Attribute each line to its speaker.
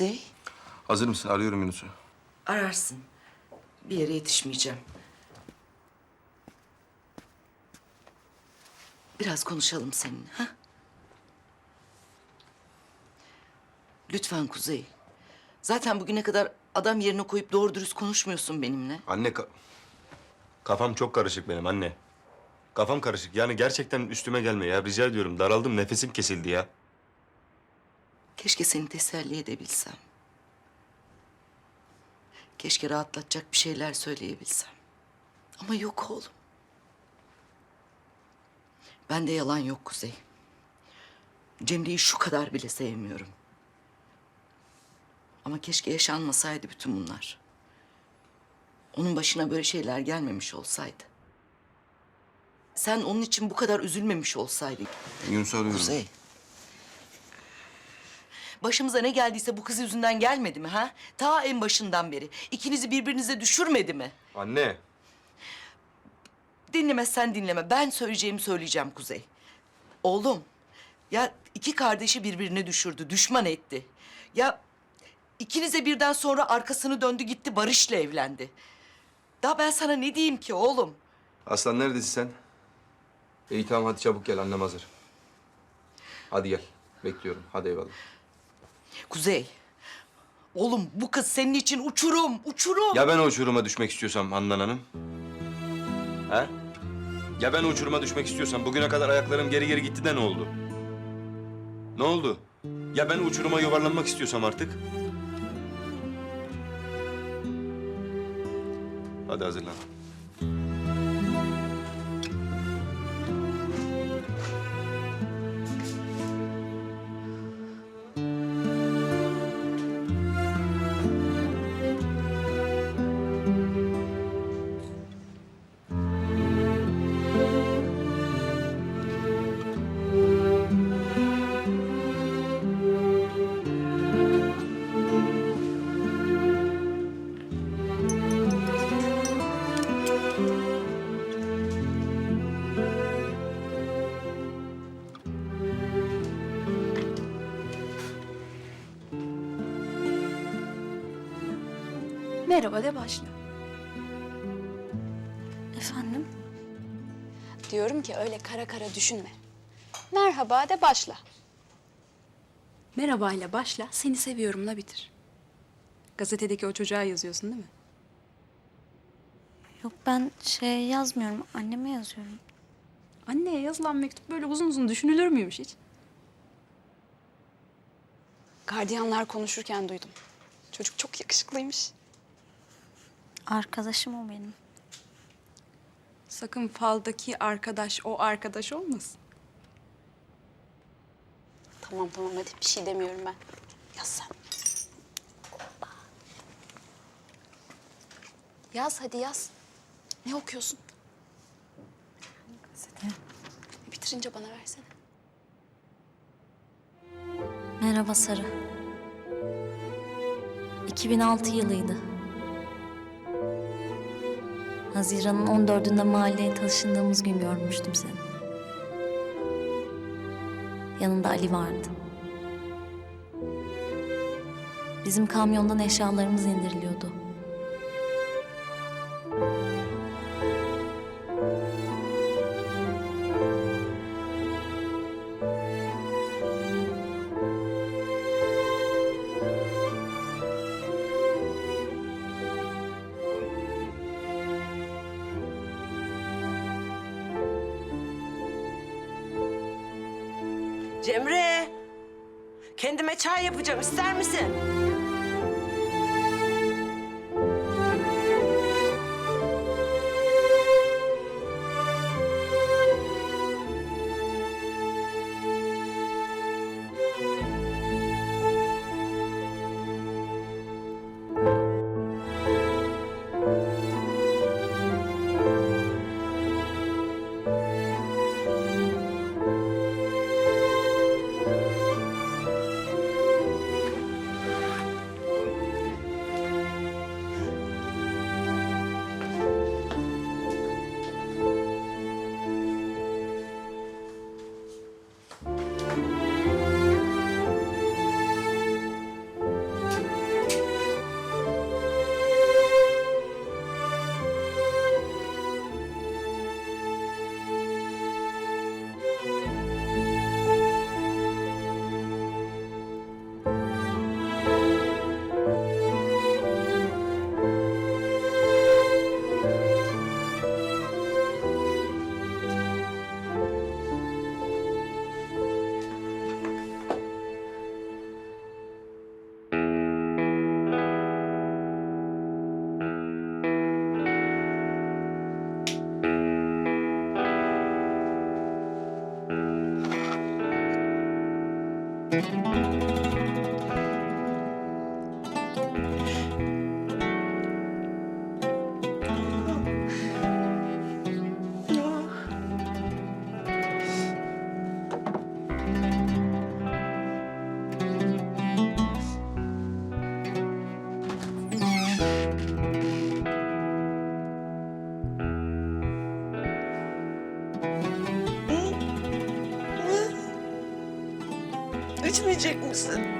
Speaker 1: Kuzey,
Speaker 2: Hazır mısın? Arıyorum Yunus'u.
Speaker 1: ararsın. Bir yere yetişmeyeceğim. Biraz konuşalım seninle, ha? Lütfen Kuzey. Zaten bugüne kadar adam yerine koyup doğru dürüst konuşmuyorsun benimle.
Speaker 2: Anne ka- kafam çok karışık benim anne. Kafam karışık. Yani gerçekten üstüme gelme ya. Rica ediyorum. Daraldım. Nefesim kesildi ya.
Speaker 1: Keşke seni teselli edebilsem. Keşke rahatlatacak bir şeyler söyleyebilsem. Ama yok oğlum. Bende yalan yok Kuzey. Cemre'yi şu kadar bile sevmiyorum. Ama keşke yaşanmasaydı bütün bunlar. Onun başına böyle şeyler gelmemiş olsaydı. Sen onun için bu kadar üzülmemiş olsaydın.
Speaker 2: Yunus'u arıyorum.
Speaker 1: Kuzey. Başımıza ne geldiyse bu kız yüzünden gelmedi mi ha? Ta en başından beri. İkinizi birbirinize düşürmedi mi?
Speaker 2: Anne.
Speaker 1: Dinlemezsen dinleme. Ben söyleyeceğimi söyleyeceğim Kuzey. Oğlum, ya iki kardeşi birbirine düşürdü, düşman etti. Ya ikinize birden sonra arkasını döndü gitti Barış'la evlendi. Daha ben sana ne diyeyim ki oğlum?
Speaker 2: Aslan neredesin sen? İyi tamam hadi çabuk gel. Annem hazır. Hadi gel. Bekliyorum. Hadi eyvallah.
Speaker 1: Kuzey, oğlum bu kız senin için uçurum, uçurum.
Speaker 2: Ya ben uçuruma düşmek istiyorsam Handan Hanım? He? Ya ben uçuruma düşmek istiyorsam bugüne kadar ayaklarım geri geri gitti de ne oldu? Ne oldu? Ya ben uçuruma yuvarlanmak istiyorsam artık? Hadi hazırlan.
Speaker 3: Merhaba de başla.
Speaker 4: Efendim?
Speaker 3: Diyorum ki öyle kara kara düşünme. Merhaba de başla. Merhaba ile başla, seni seviyorumla bitir. Gazetedeki o çocuğa yazıyorsun değil mi?
Speaker 4: Yok ben şey yazmıyorum. Anneme yazıyorum.
Speaker 3: Anneye yazılan mektup böyle uzun uzun düşünülür müymüş hiç? Gardiyanlar konuşurken duydum. Çocuk çok yakışıklıymış.
Speaker 4: Arkadaşım o benim.
Speaker 3: Sakın faldaki arkadaş o arkadaş olmasın. Tamam tamam hadi bir şey demiyorum ben. Yaz sen. Yaz hadi yaz. Ne okuyorsun? Gazete. Bitirince bana versene.
Speaker 4: Merhaba Sarı. 2006 yılıydı. Haziran'ın 14'ünde mahalleye taşındığımız gün görmüştüm seni. Yanında Ali vardı. Bizim kamyondan eşyalarımız indiriliyordu.
Speaker 5: Cemre! Kendime çay yapacağım. ister misin?
Speaker 1: thank you İçmeyecek misin?